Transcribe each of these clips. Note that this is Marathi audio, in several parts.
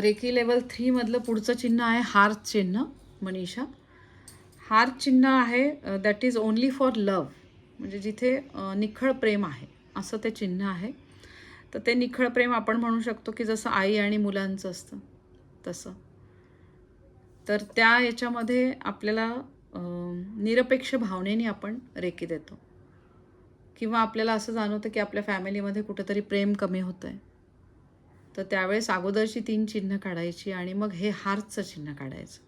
रेकी लेवल थ्रीमधलं पुढचं चिन्ह आहे हार्थ चिन्ह मनीषा. हार्ट चिन्ह आहे that is only for love म्हणजे जिथे निखळ प्रेम आहे असं ते चिन्ह आहे. तर ते निखळ प्रेम आपण म्हणू शकतो की जसं आई आणि मुलांचं असतं तसं. तर त्या याच्यामध्ये आपल्याला निरपेक्ष भावनेने आपण रेकी देतो. किंवा आपल्याला असं जाणवतं की आपल्या फॅमिलीमध्ये कुठंतरी प्रेम कमी होतं आहे तर त्यावेळेस अगोदरची तीन चिन्ह काढायची आणि मग हे हार्टचं चिन्ह काढायचं.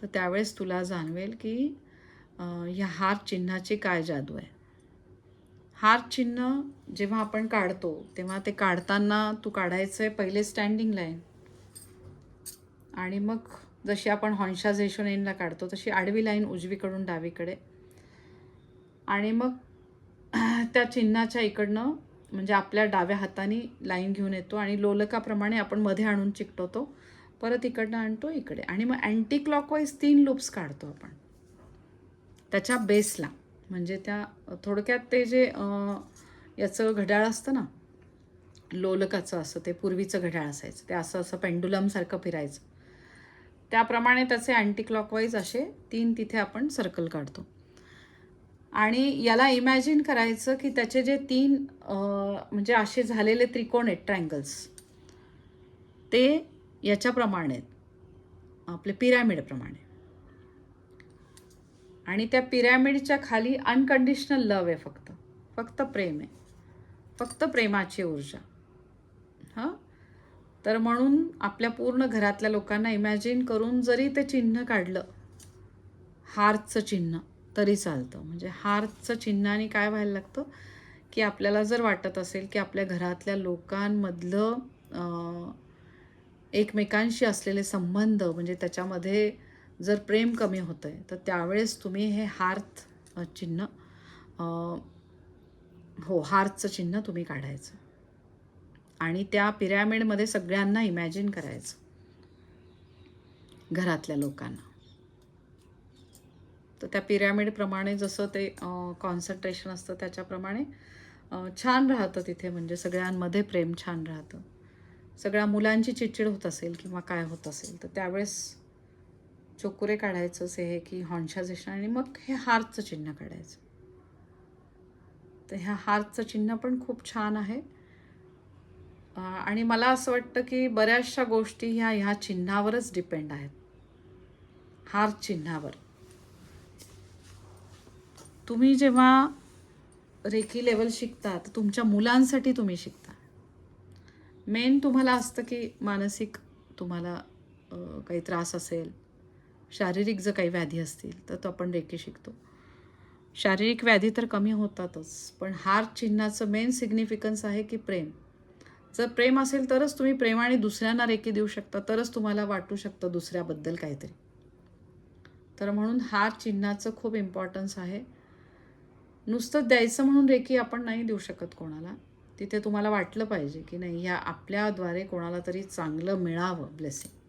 तर त्यावेळेस तुला जाणवेल की ह्या हार चिन्हाची काय जादू आहे. हार चिन्ह जेव्हा आपण काढतो तेव्हा ते काढताना तू काढायचं आहे पहिले स्टँडिंग लाईन आणि मग जशी आपण हॉन्शा झेशोनेनला काढतो तशी आडवी लाईन उजवीकडून डावीकडे. आणि मग त्या चिन्हाच्या इकडनं म्हणजे आपल्या डाव्या हाताने लाईन घेऊन येतो आणि लोलकाप्रमाणे आपण मध्ये आणून चिकटवतो. परत इकडनं आणतो इकडे. आणि मग अँटी क्लॉकवाईज तीन लूप्स काढतो आपण. त्याच्या बेसला म्हणजे त्या थोडक्यात ते जे याचं घड्याळ असतं ना लोलकाचं असं ते पूर्वीचं घड्याळ असायचं. ते असं असं पेंडुलमसारखं फिरायचं. त्याप्रमाणे त्याचे अँटी क्लॉकवाईज असे तीन तिथे आपण सर्कल काढतो. आणि याला इमॅजिन करायचं की त्याचे जे तीन म्हणजे असे झालेले त्रिकोण आहेत ट्रँगल्स ते याच्याप्रमाणे आहेत. आपले पिरॅमिडप्रमाणे आणि त्या पिरॅमिडच्या खाली अनकंडिशनल लव आहे फक्त. फक्त प्रेम आहे. फक्त प्रेमाची ऊर्जा. हां? तर म्हणून आपल्या पूर्ण घरातल्या लोकांना इमॅजिन करून जरी ते चिन्ह काढलं हार्टचं चिन्ह तरी चालतं. म्हणजे हारचं चिन्हाने काय व्हायला लागतं? की आपल्याला जर वाटत असेल की आपल्या घरातल्या लोकांमधलं एकमेकांशी असलेले संबंध म्हणजे त्याच्यामध्ये जर प्रेम कमी होतं आहे तर त्यावेळेस तुम्ही हे हार्थ चिन्ह हो हार्थचं चिन्ह तुम्ही काढायचं. आणि त्या पिरॅमिडमध्ये सगळ्यांना इमॅजिन करायचं. घरातल्या लोकांना. तर त्या पिरॅमिडप्रमाणे जसं ते कॉन्सन्ट्रेशन असतं त्याच्याप्रमाणे छान राहतं तिथे. म्हणजे सगळ्यांमध्ये प्रेम छान राहतं. सगळ्या मुलांची चिडचिड होत असेल किंवा काय होत असेल तर त्यावेळेस चोकुरे काढायचंच हे की हॉन्शाझेशन आणि मग हे हार्टचं चिन्ह काढायचं. तर ह्या हार्टचं चिन्ह पण खूप छान आहे. आणि मला असं वाटतं की बऱ्याचशा गोष्टी ह्या ह्या चिन्हावरच डिपेंड आहेत. हार्ट चिन्हावर. तुम्ही जेव्हा रेकी लेवल शिकता तर तुमच्या मुलांसाठी तुम्ही शिकता. मेन तुम्हाला असतं की मानसिक तुम्हाला काही त्रास असेल शारीरिक जर काही व्याधी असतील तर तो आपण रेकी शिकतो. शारीरिक व्याधी तर कमी होतातच पण हार चिन्हाचं मेन सिग्निफिकन्स आहे की प्रेम. जर प्रेम असेल तरच तुम्ही प्रेमाने दुसऱ्यांना रेकी देऊ शकता तरच तुम्हाला वाटू शकतं दुसऱ्याबद्दल काहीतरी. तर म्हणून हार चिन्हाचं खूप इम्पॉर्टन्स आहे. नुसतं द्यायचं म्हणून रेकी आपण नाही देऊ शकत कोणाला. तिथे तुम्हाला वाटलं पाहिजे की नाही ह्या आपल्याद्वारे कोणाला तरी चांगलं मिळावं ब्लेसिंग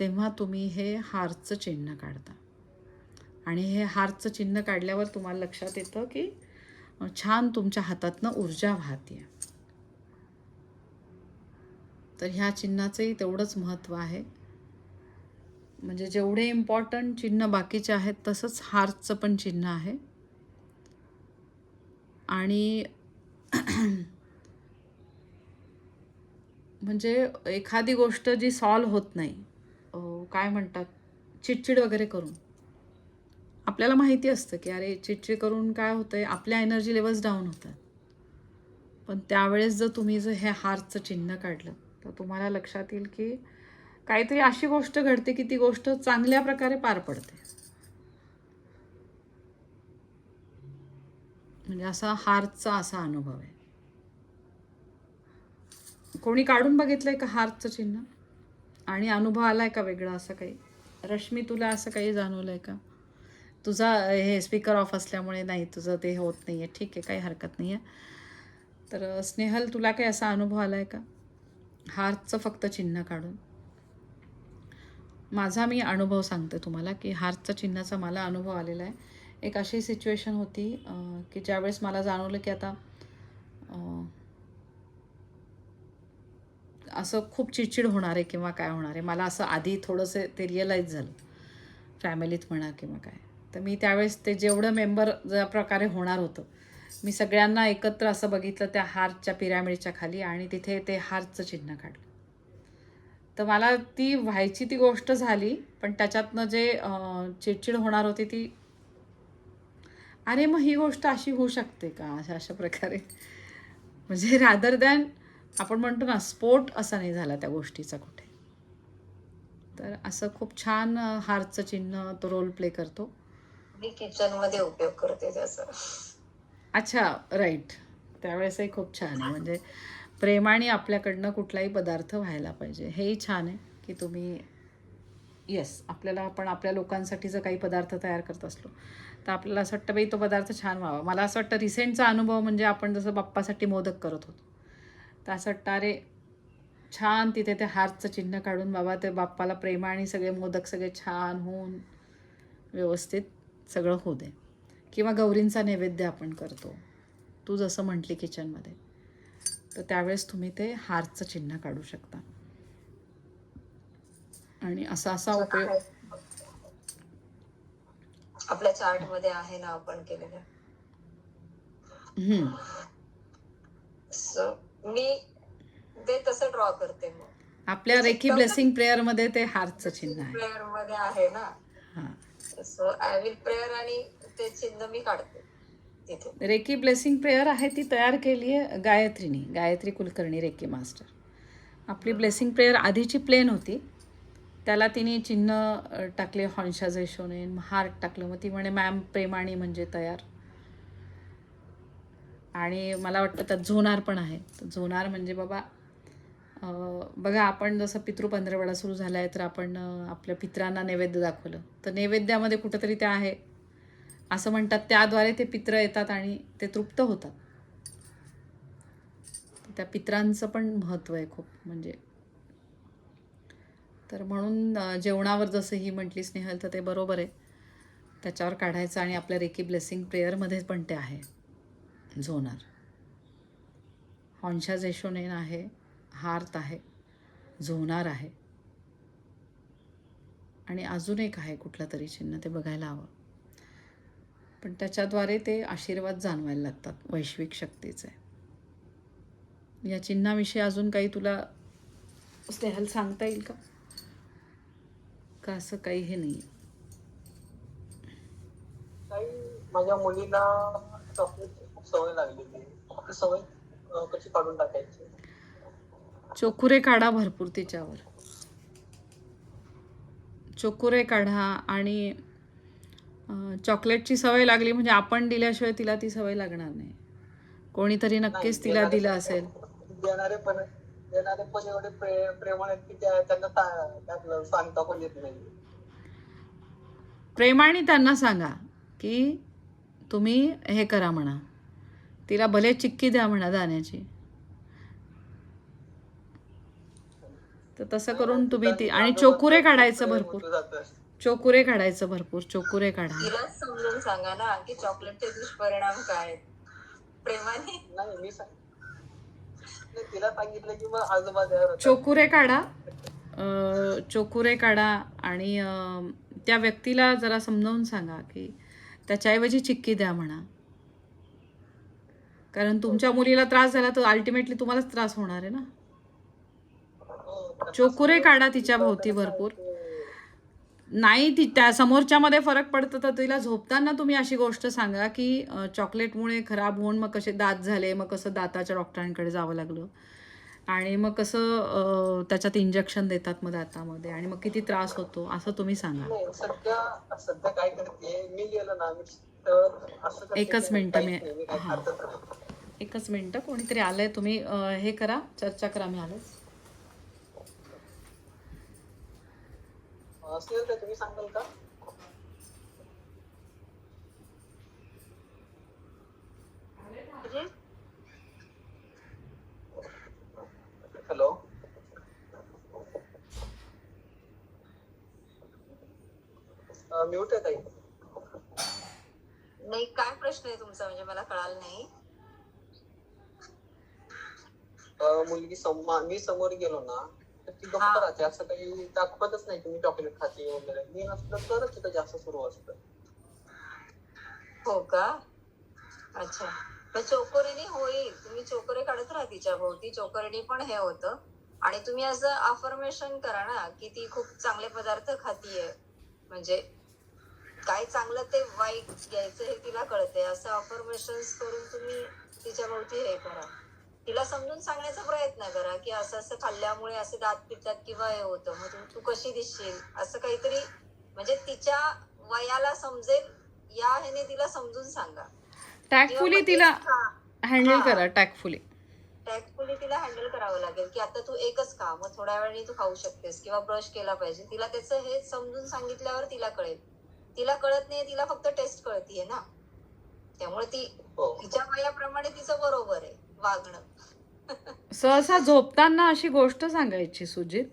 तेव्हा तुम्ही हे हारचं चिन्ह काढता. आणि हे हारचं चिन्ह काढल्यावर तुम्हाला लक्षात येतं की छान तुमच्या हातातनं ऊर्जा वाहते तर ह्या चिन्हाचंही तेवढंच महत्त्व आहे. म्हणजे जेवढे इम्पॉर्टंट चिन्ह बाकीचे आहेत तसंच हारचं पण चिन्ह आहे. आणि म्हणजे एखादी गोष्ट जी सॉल्व होत नाही काय म्हणतात चिडचिड वगैरे करून. आपल्याला माहिती असतं की अरे चिडचिड करून काय होतं आहे आपल्या एनर्जी लेवल्स डाऊन होतात. पण त्यावेळेस जर तुम्ही जर हे हारचं चिन्ह काढलं तर तुम्हाला लक्षात येईल की काहीतरी अशी गोष्ट घडते की ती गोष्ट चांगल्या प्रकारे पार पडते. म्हणजे असा हारचा असा अनुभव आहे. कोणी काढून बघितलंय का हारचं चिन्ह? आणि अनुभव आलाय का वेगळा असं काही? रश्मी तुला असं काही जाणवलंय का? तुझा हे स्पीकर ऑफ असल्यामुळे नाही तुझं ते होत नाही आहे ठीक आहे काही हरकत नाही आहे तर स्नेहल तुला काही असा अनुभव आलाय का? हारचं फक्त चिन्ह काढून. माझा मी अनुभव सांगते तुम्हाला की हार्टचा चिन्हाचा मला अनुभव आलेला आहे. एक अशी सिच्युएशन होती की ज्यावेळेस मला जाणवलं की आता असं खूप चिडचिड होणार आहे किंवा काय होणार आहे. मला असं आधी थोडंसं ते रिअलाईज झालं. फॅमिलीत म्हणा किंवा काय. तर मी त्यावेळेस ते जेवढं मेंबर ज्या प्रकारे होणार होतं मी सगळ्यांना एकत्र असं बघितलं त्या हारच्या पिरॅमिडच्या खाली आणि तिथे ते हारचं चिन्ह काढलं. तर मला ती व्हायची ती गोष्ट झाली पण त्याच्यातनं जे चिडचिड होणार होती ती अरे मग ही गोष्ट अशी होऊ शकते का? अशा अशा प्रकारे. म्हणजे रादर दॅन आपण म्हणतो ना स्पोर्ट असा नाही झाला त्या गोष्टीचा कुठे. तर असं खूप छान हारचं चिन्ह तो रोल प्ले करतो. मी किचनमध्ये उपयोग करते त्याचा. अच्छा राईट त्यावेळेसही खूप छान आहे. म्हणजे प्रेमाने आपल्याकडनं कुठलाही पदार्थ व्हायला पाहिजे. हेही छान आहे की तुम्ही येस आपल्याला आपण आपल्या लोकांसाठी जर काही पदार्थ तयार करत असलो तर आपल्याला असं वाटतं बाई तो पदार्थ छान व्हावा. मला असं वाटतं रिसेंटचा अनुभव म्हणजे आपण जसं बाप्पासाठी मोदक करत होतो. तर असं वाटतं अरे छान तिथे ते हारचं चिन्ह काढून बाबा ते बाप्पाला प्रेमाने सगळे मोदक सगळे छान होऊन व्यवस्थित सगळं होऊ दे. किंवा गौरींचा नैवेद्य आपण करतो. तू जसं म्हटली किचनमध्ये तर त्यावेळेस तुम्ही ते हारचं चिन्ह काढू शकता. आणि असा असा उपयोग आपल्या चार्टमध्ये आहे ना आपण केलेलं. हम्म. सो मी ते तसं ड्रॉ करते मग. आपल्या रेकी ब्लेसिंग प्रेयरमध्ये ते हारचं चिन्ह आहे. प्रेयरमध्ये आहे ना. हां. सो आय विल प्रेयर आणि ते चिन्ह मी काढते रेकी ब्लेसिंग प्रेयर आहे ती तयार केली आहे गायत्रीनी गायत्री कुलकर्णी रेकी मास्टर आपली ब्लेसिंग प्रेयर आधीची प्लेन होती. त्याला तिने चिन्ह टाकले हॉन्शा जैशोने हार्ट टाकलं. मग ती म्हणे मॅम प्रेमाणी म्हणजे तयार. आणि मला वाटतं त्यात झोनार पण आहे. झोनार म्हणजे बाबा बघा आपण जसं पितृ पंधरवडा सुरू झाला आहे तर आपण आपल्या पित्रांना नैवेद्य दाखवलं. तर नैवेद्यामध्ये कुठंतरी ते आहे. असं म्हणतात त्याद्वारे ते पित्र येतात आणि ते तृप्त होतात. त्या पित्रांचं पण महत्त्व आहे खूप. म्हणजे तर म्हणून जेवणावर जसं ही म्हटली स्नेहल तर ते बरोबर आहे. त्याच्यावर काढायचं आणि आपल्या रेकी ब्लेसिंग प्रेयरमध्ये पण ते आहे. झोनार हॉन्शा जेशोनेन आहे हार्त आहे झोनार आहे. आणि अजून एक आहे कुठलं तरी चिन्ह ते बघायला हवं. पण त्याच्याद्वारे ते आशीर्वाद जाणवायला लागतात वैश्विक शक्तीचे. या चिन्हाविषयी अजून काही तुला स्नेहल सांगता येईल का? का असं काही हे नाही माझ्या मुलीला चॉकलेटची खूप सवय लागलेली ती सवय कशी काढून टाकायची? चोकुरे काढा भरपूर तिच्यावर. चोकुरे काढा आणि चॉकलेटची सवय लागली म्हणजे आपण दिल्याशिवाय तिला ती सवय लागणार नाही. कोणीतरी नक्कीच तिला दिलं असेल. देणारे पण देणारे पण एवढे प्रे प्रेमळ आहेत की त्यांना त्यातलं सांगता पण येत नाही. प्रेमाने त्यांना सांगा की तुम्ही हे करा म्हणा. तिला भले चिक्की द्या म्हणा दाण्याची. तर तसं करून तुम्ही ती आणि चोकुरे काढायचं भरपूर. चोकुरे काढायचं भरपूर चोकुरे काढा. तिलाच समजून सांगा ना की चॉकलेटचे दुष्परिणाम काय आहेत. प्रेमाने. नाही मी सांग नाही, तिला सांगितलं की मग आजोबा द्यावर होतात. चोकुरे काढा. चोकुरे काढा आणि त्या व्यक्तीला जरा समजावून सांगा की त्याच्याऐवजी चिक्की द्या म्हणा. कारण तुमच्या मुलीला त्रास झाला तर अल्टिमेटली तुम्हालाच त्रास होणार आहे ना. हो, चोकुरे काढा तिच्या भोवती भरपूर. नाही ती त्या समोरच्यामध्ये फरक पडतं तर तिला झोपताना तुम्ही अशी गोष्ट सांगा की चॉकलेटमुळे खराब होऊन मग कसे दात झाले मग कसं दाताच्या डॉक्टरांकडे जावं लागलं. आणि मग कसं त्याच्यात इंजेक्शन देतात मग दातामध्ये आणि मग किती त्रास होतो असं तुम्ही सांगा. सध्या सध्या काय करते मी गेलो ना एकच मिनिटं मी- हां. एकच मिनटं कोणीतरी आलंय तुम्ही हे करा चर्चा करा मी आलेच. असेल तर तुम्ही सांगाल का? हॅलो. म्यूट आहे ताई. नाही काय प्रश्न आहे तुमचा? म्हणजे मला कळालं नाही. अं, मुलगी सम- मी समोर गेलो ना तर ती. राहते. असं काही दाखवतच नाही की मी चॉकलेट खाते वगैरे. मी नसलं तरच तिथं जास्त सुरू असतं. हो का? अच्छा. पण चोकोरीने होईल. तुम्ही चोकोरे काढत राहा तिच्या भोवती. चोकोरीने पण हे होतं. आणि तुम्ही असं अफर्मेशन करा ना की ती खूप चांगले पदार्थ खातीये. म्हणजे काय चांगलं ते वाईट घ्यायचं हे तिला कळते असं अफर्मेशन करून तुम्ही तिच्या भोवती हे करा. तिला समजून सांगण्याचा प्रयत्न करा की असं असं खाल्ल्यामुळे असे दात पितात किंवा हे होतं. मग तू- तू कशी दिसशील? असं काहीतरी म्हणजे तिच्या वयाला समजेल या ह्याने तिला समजून सांगा. टॅकफुली तिला हँडल. करा टॅकफुली टॅक्टफुली तिला हँडल करावं लागेल की आता तू एकच खा मग थोड्या वेळाने तू खाऊ शकतेस किंवा ब्रश केला पाहिजे. तिला त्याचं हे समजून सांगितल्यावर तिला कळेल. तिला कळत नाही तिला फक्त टेस्ट कळतीये ना. त्यामुळे ती हो. तिच्या वयाप्रमाणे तिचं बरोबर आहे. वागणं. सहसा झोपताना अशी गोष्ट सांगायची सुजित.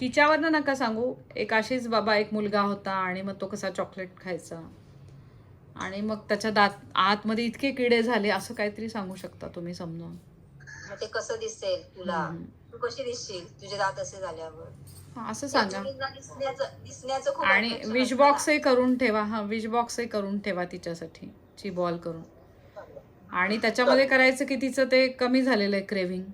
तिच्यावरनं नका सांगू. एक अशीच बाबा एक मुलगा होता आणि मग तो कसा चॉकलेट खायचा. आणि मग त्याच्या दात आतमध्ये इतके किडे झाले असं काहीतरी सांगू शकता तुम्ही समजावून? मग ते कसं दिसेल तुला. तू कशी दिसशील? तुझे दात असे झाल्यावर. असं सांगा. दिसण्याचं आणि विश बॉक्सही करून ठेवा. हा विश बॉक्सही करून ठेवा तिच्यासाठी. ची बॉल करून. आणि त्याच्यामध्ये करायचं की तिचं ते कमी झालेलं आहे क्रेविंग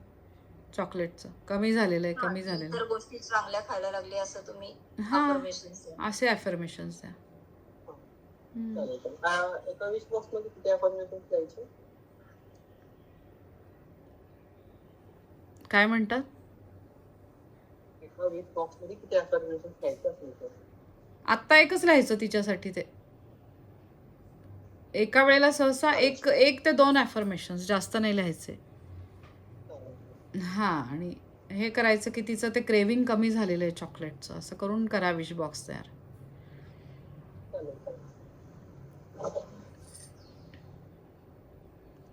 चॉकलेटचं कमी झालेलं आहे. कमी झालेलं इतर गोष्टी चांगल्या खायला लागली असं तुम्ही हा. affirmations द्या. आहे असे अफर्मेशन्स द्या हम्म. चालेल चालेल. अं, एका वीस बॉक्समध्ये किती अफर्मेशन द्यायचे काय म्हणतात एका वीस बॉक्समध्ये किती अफर्मेशन आत्ता एकच लिहायचं तिच्यासाठी ते एका वेळेला सहसा एक एक ते दोन ॲफर्मेशन्स जास्त नाही लिहायचे. हां आणि हे करायचं की तिचं ते क्रेविंग कमी झालेलं आहे चॉकलेटचं असं करून करा विश बॉक्स तयार.